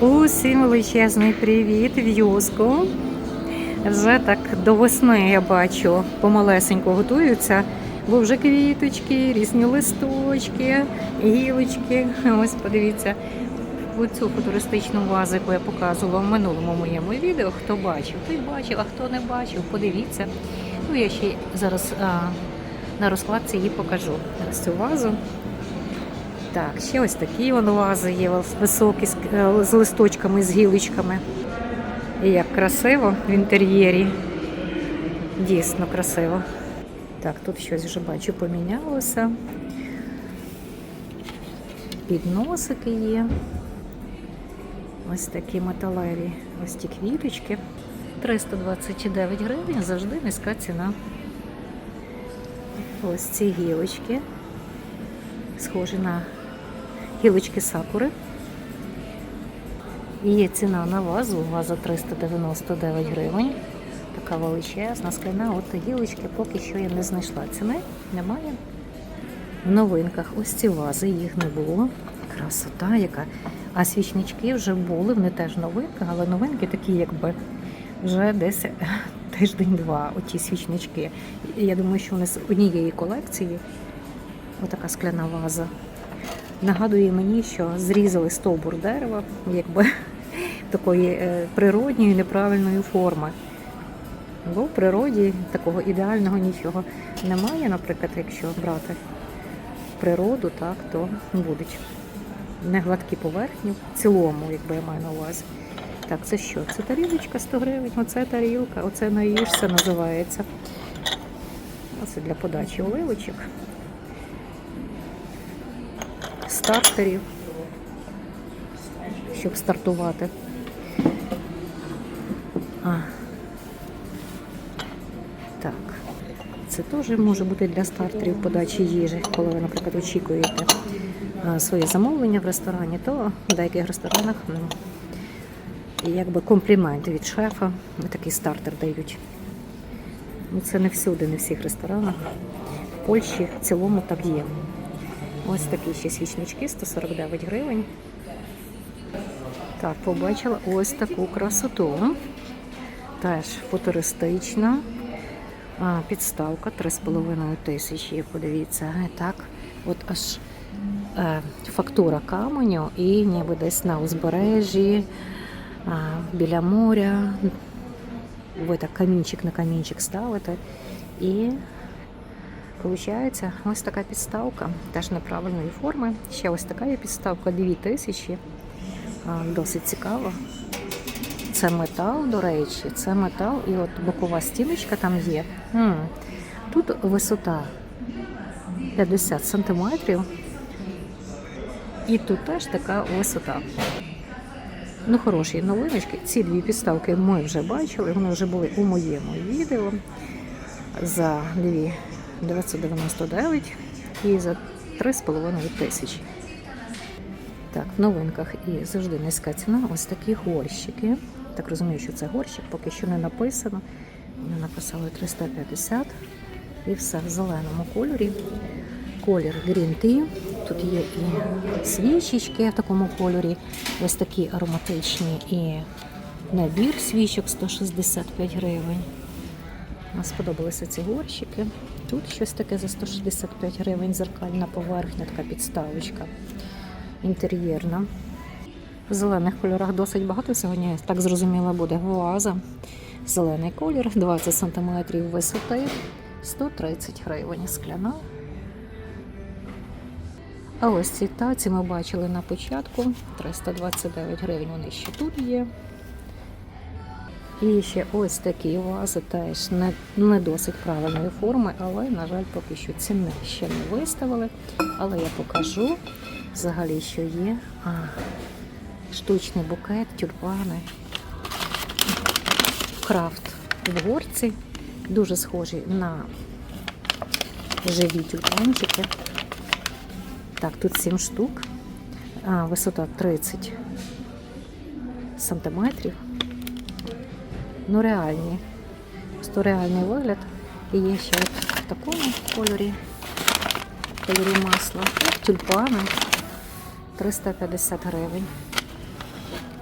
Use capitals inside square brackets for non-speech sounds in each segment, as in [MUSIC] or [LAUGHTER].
Усім величезний привіт, в'юзку. Вже так до весни я бачу, помалесенько готуються, бо вже квіточки, різні листочки, гілочки. Ось подивіться. Оцю футуристичну вазу, яку я показувала в минулому моєму відео. Хто бачив, той бачив, а хто не бачив, подивіться. Ну, я ще зараз а, на розкладці її покажу. Ось цю вазу. Так, ще ось такі вон вази є високі е, з листочками, з гілочками. І як красиво в інтер'єрі. Дійсно красиво. Так, тут щось вже бачу помінялося. Підносики є. Ось такі металеві. Ось ті квіточки. 329 гривень, завжди низька ціна. Ось ці гілочки. Схожі на гілочки сакури. І є ціна на вазу, ваза 399 гривень. Така величезна, скляна. От гілочки поки що я не знайшла. Ціни немає. В новинках ось ці вази, їх не було. Красота яка. А свічнички вже були, вони теж новинка, але новинки такі, якби вже десь [LAUGHS] тиждень-два, оті свічнички. Я думаю, що вони з однієї колекції, отака скляна ваза. Нагадує мені, що зрізали стовбур дерева, якби такої е, природньої неправильної форми. Бо в природі такого ідеального нічого немає, наприклад, якщо брати природу, так, то будуть не гладкі поверхні в цілому, якби я маю на увазі. Так, це що? Це тарілочка 100 гривень, оце тарілка, оце наїжся називається. Оце для подачі оливочок. Стартерів, щоб стартувати. А. Так. Це теж може бути для стартерів подачі їжі, коли ви, наприклад, очікуєте своє замовлення в ресторані, то в деяких ресторанах ну, якби комплімент від шефа такий стартер дають. Ну, Це не всюди, не в всіх ресторанах. В Польщі в цілому так є. Ось такі ще свічнички, 149 гривень. Так, побачила ось таку красоту. Теж футуристична. Підставка 3,5 тисячі. Подивіться, так, от аж е, фактура каменю і ніби десь на узбережжі, біля моря. Ви так камінчик на камінчик ставите. І виходить ось така підставка, теж неправильної форми. Ще ось така є підставка 2 тисячі. А, Досить цікаво. Це метал, до речі, це метал, і от бокова стіночка там є. Тут висота 50 сантиметрів. І тут теж така висота. Ну, хороші новиночки. Ці дві підставки ми вже бачили, вони вже були у моєму відео за 2 999 і за 3,5 тисячі. Так, в новинках і завжди низька ціна. Ось такі горщики. Так розумію, що це горщик, поки що не написано. Вони написали 350 і все в зеленому кольорі. Колір Green Tea. Тут є і свічечки в такому кольорі, ось такі ароматичні і набір свічок 165 гривень. Нам сподобалися ці горщики. Тут щось таке за 165 гривень, зеркальна поверхня, така підставочка інтер'єрна. В зелених кольорах досить багато сьогодні, так зрозуміло, буде ваза. Зелений колір, 20 см висоти, 130 гривень скляна. А ось ці таці ми бачили на початку. 329 гривень вони ще тут є. І ще ось такі вази теж не, не досить правильної форми, але, на жаль, поки що ціни ще не виставили. Але я покажу взагалі, що є. А, штучний букет, тюльпани. Крафт в горці. Дуже схожі на живі тюльпанчики. Так, тут 7 штук. А, висота 30 сантиметрів. Ну, реальні. Просто реальний вигляд. І є ще в такому кольорі, кольорі масла. Тюльпани 350 гривень.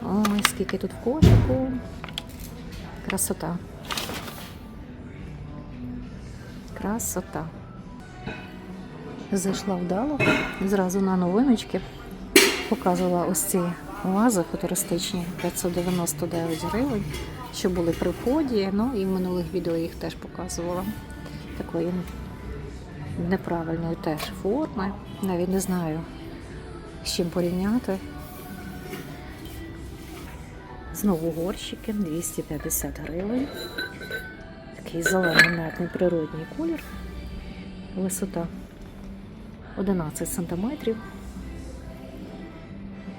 Ой, скільки тут в кошику. Красота. Красота. Зайшла вдало, зразу на новиночки. Показувала ось ці вази футуристичні 599 гривень, що були при вході. Ну і в минулих відео їх теж показувала. Такої неправильної теж форми. Навіть не знаю, з чим порівняти. Знову горщики 250 гривень. Такий зелений м'ятний природній колір. Висота 11 сантиметрів.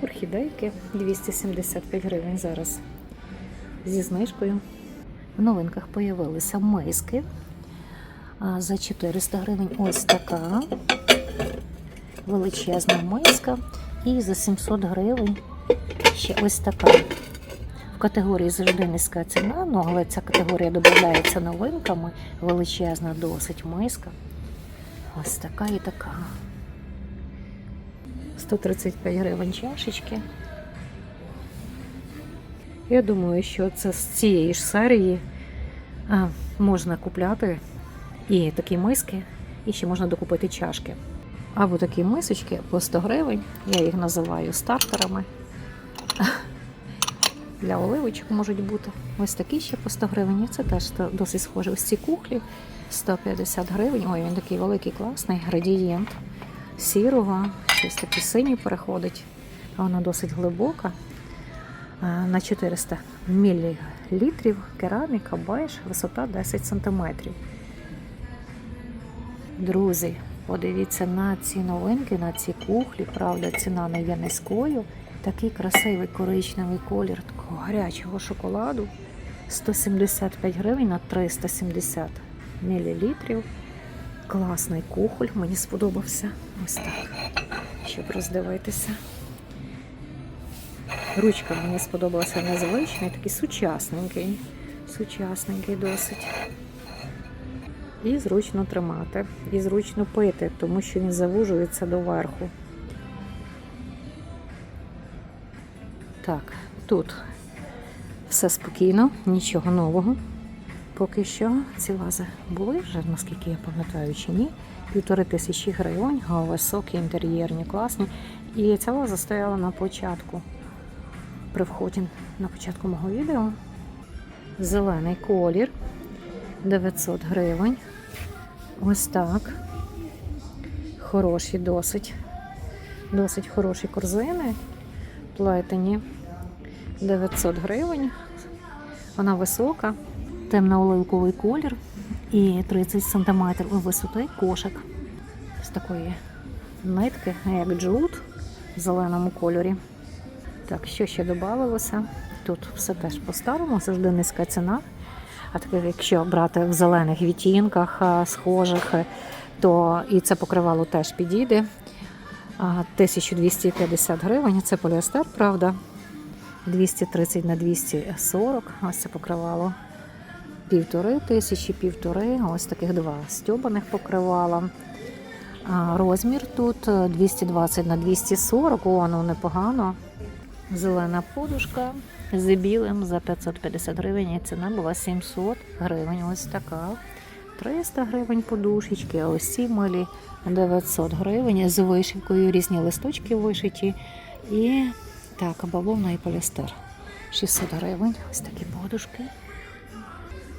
Орхідейки 275 гривень зараз зі знижкою. В новинках появилися миски за 400 гривень. Ось така величезна миска. І за 700 гривень ще ось така. В категорії завжди низька ціна, ну, але ця категорія додається новинками. Величезна досить миска. Ось така і така. 135 гривень чашечки. Я думаю, що це з цієї ж серії можна купляти і такі миски, і ще можна докупити чашки. Або такі мисочки по 100 гривень. Я їх називаю стартерами. [LAUGHS] Для оливочок можуть бути. Ось такі ще по 100 гривень. Це теж досить схоже. Ось ці кухлі 150 гривень. Ой, він такий великий, класний градієнт сірого, щось такий синій переходить. Вона досить глибока. На 400 мл кераміка, беж, висота 10 см. Друзі, подивіться на ці новинки, на ці кухлі. Правда, ціна не є низькою. Такий красивий коричневий колір такого гарячого шоколаду. 175 гривень на 370 мл. Класний кухоль, мені сподобався. Ось так. Щоб роздивитися. Ручка мені сподобалася незвичний, такий сучасненький. Сучасненький досить. І зручно тримати, і зручно пити, тому що він завужується доверху. Так, тут все спокійно, нічого нового. Поки що ці вази були вже, наскільки я пам'ятаю, чи ні. Півтори тисячі гривень, високі, інтер'єрні, класні. І ця ваза стояла на початку, при вході на початку мого відео. Зелений колір 900 гривень. Ось так. Хороші досить. Досить хороші корзини. Плетені 900 гривень. Вона висока, темно-оливковий колір і 30 см висоти кошик з такої нитки, як джут в зеленому кольорі. Так, що ще додавалося? Тут все теж по-старому, завжди низька ціна. А таке, якщо брати в зелених відтінках схожих, то і це покривало теж підійде. 1250 гривень. Це поліестер, правда. 230 на 240. Ось це покривало. Півтори тисячі, півтори. Ось таких два стьобаних покривала. Розмір тут е, 220 на 240. О, ну непогано. Зелена подушка з білим за 550 гривень. І ціна була 700 гривень. Ось така. 300 гривень подушечки, а ось ці милі 900 гривень з вишивкою, різні листочки вишиті. І так, бавовна і поліестер. 600 гривень. Ось такі подушки.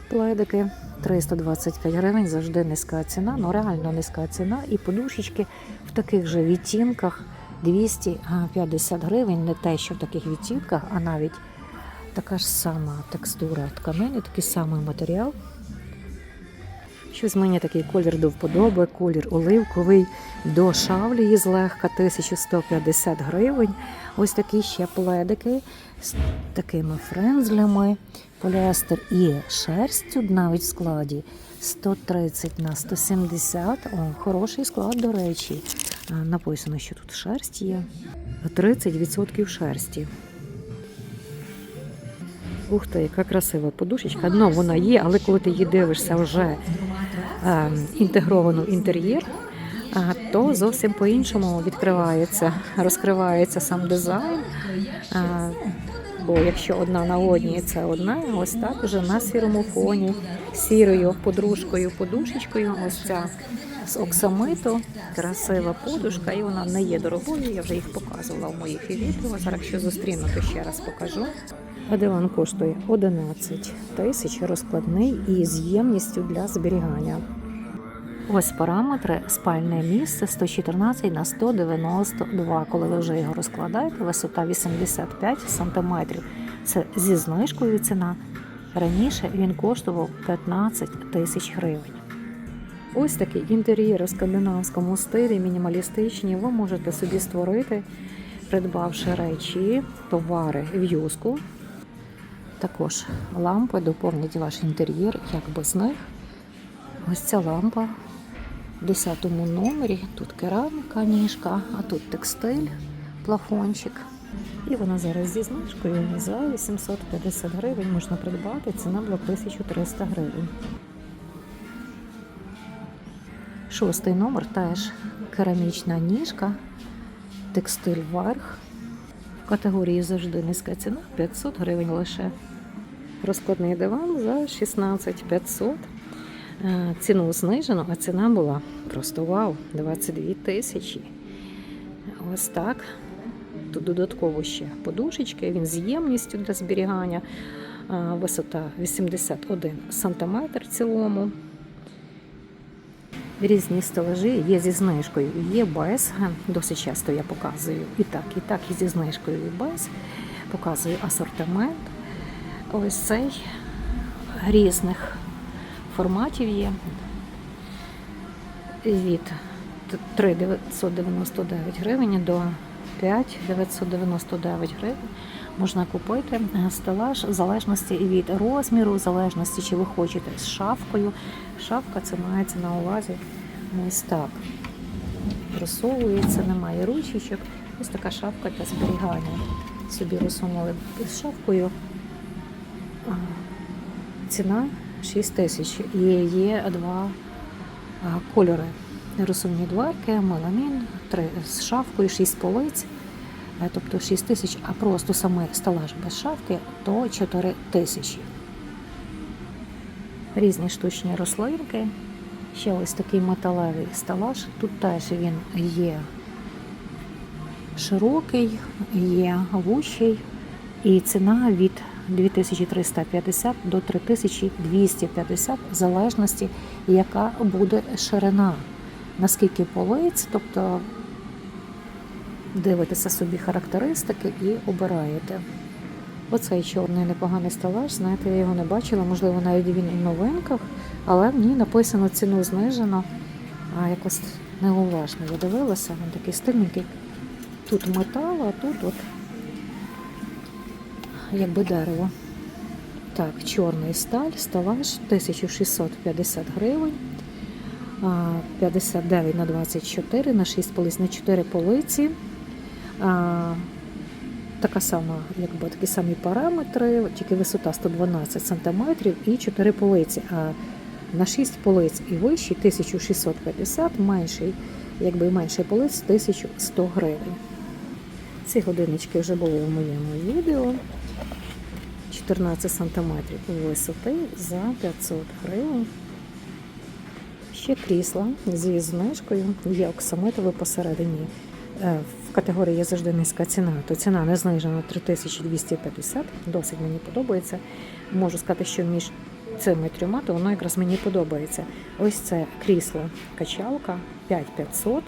Пледики 325 гривень, завжди низька ціна, ну реально низька ціна. І подушечки в таких же відтінках 250 гривень, не те, що в таких відтінках, а навіть така ж сама текстура тканини, такий самий матеріал. Щось мені такий колір до вподоби, колір оливковий до шавлії злегка 1150 гривень. Ось такі ще пледики з такими френзлями, поліестер і шерстю навіть в складі 130 на 170. О, хороший склад, до речі. Написано, що тут шерсть є. 30% шерсті. Ух ти, яка красива подушечка. Ну, вона є, але коли ти її дивишся вже е, інтегровано в інтер'єр, а, то зовсім по-іншому відкривається, розкривається сам дизайн. А, бо якщо одна на одній, це одна, ось так вже на сірому фоні, сірою подружкою, подушечкою, ось ця з оксамиту, красива подушка, і вона не є дорогою. Я вже їх показувала в моїх відео. Зараз якщо зустріну, то ще раз покажу. А диван коштує 11 тисяч розкладний і з ємністю для зберігання. Ось параметри спальне місце 114 на 192. Коли ви вже його розкладаєте, висота 85 см. Це зі знижкою ціна. Раніше він коштував 15 тисяч гривень. Ось такий інтер'єр у скандинавському стилі, мінімалістичні. Ви можете собі створити, придбавши речі, товари в юску. Також лампи доповнять ваш інтер'єр, як без них. Ось ця лампа в 10 номері. Тут кераміка, ніжка, а тут текстиль, плафончик. І вона зараз зі знижкою за 850 гривень можна придбати. Ціна була 1300 гривень. Шостий номер теж керамічна ніжка, текстиль верх. В категорії завжди низька ціна 500 гривень лише. Розкладний диван за 16 500. Е, Ціну знижено, а ціна була просто вау, 22 тисячі. Ось так. Тут додатково ще подушечки, він з ємністю для зберігання. Е, Висота 81 см в цілому. Різні стелажі є зі знижкою, є без. Досить часто я показую і так, і так, і зі знижкою, і без. Показую асортимент. Ось цей різних форматів є. Від 3,999 гривень до 5,999 гривень можна купити стелаж в залежності від розміру, в залежності, чи ви хочете з шафкою. Шафка це мається на увазі ось так. Просовується, немає ручечок. Ось така шафка для зберігання. Собі розсунули з шафкою. Ціна 6 тисяч. І є два кольори. Розсувні дверки, меламін, три з шафкою, 6 полиць. Е, Тобто 6 тисяч, а просто саме стелаж без шафки, то 4 тисячі. Різні штучні рослинки. Ще ось такий металевий стелаж. Тут теж він є широкий, є вущий, і ціна від 2350 до 3250, в залежності, яка буде ширина, наскільки полиць, тобто дивитеся собі характеристики і обираєте. Оцей чорний непоганий стелаж, знаєте, я його не бачила, можливо, навіть він у новинках, але в ній написано ціну знижено, а якось неуважно я дивилася, він такий стильненький. Тут метал, а тут от якби дерево. Так, чорний сталь, стелаж 1650 гривень. 59 на 24 на 6 полиць на 4 полиці. Така сама, якби такі самі параметри, тільки висота 112 см і 4 полиці. А на 6 полиць і вищий 1650, менший, якби менший полиць 1100 гривень. Ці годиннички вже були в моєму відео. 14 см висоти за 500 гривень. Ще крісла зі знижкою, є оксамитове посередині. Категорії є завжди низька ціна, то ціна не знижена 3250, досить мені подобається. Можу сказати, що між цими трьома, то воно якраз мені подобається. Ось це крісло качалка 5500.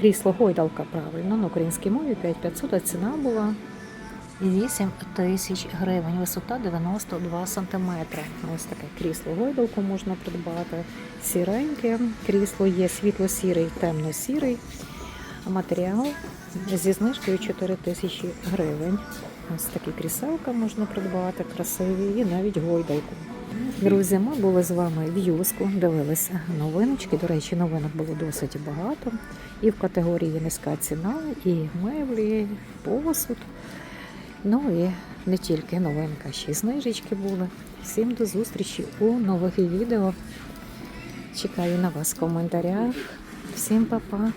Крісло гойдалка правильно на українській мові 5500, а ціна була 8 тисяч гривень, висота 92 сантиметри. Ось таке крісло гойдалку можна придбати. Сіреньке крісло є світло-сірий, темно-сірий. Матеріал зі знижкою 4 тисячі гривень. Ось такі кріселка можна придбати, красиві і навіть гойдалку. Друзі, ми були з вами в Юску, дивилися новиночки. До речі, новинок було досить багато. І в категорії низька ціна, і меблі, посуд. Ну і не тільки новинка, ще й знижечки були. Всім до зустрічі у нових відео. Чекаю на вас в коментарях. Всім па-па!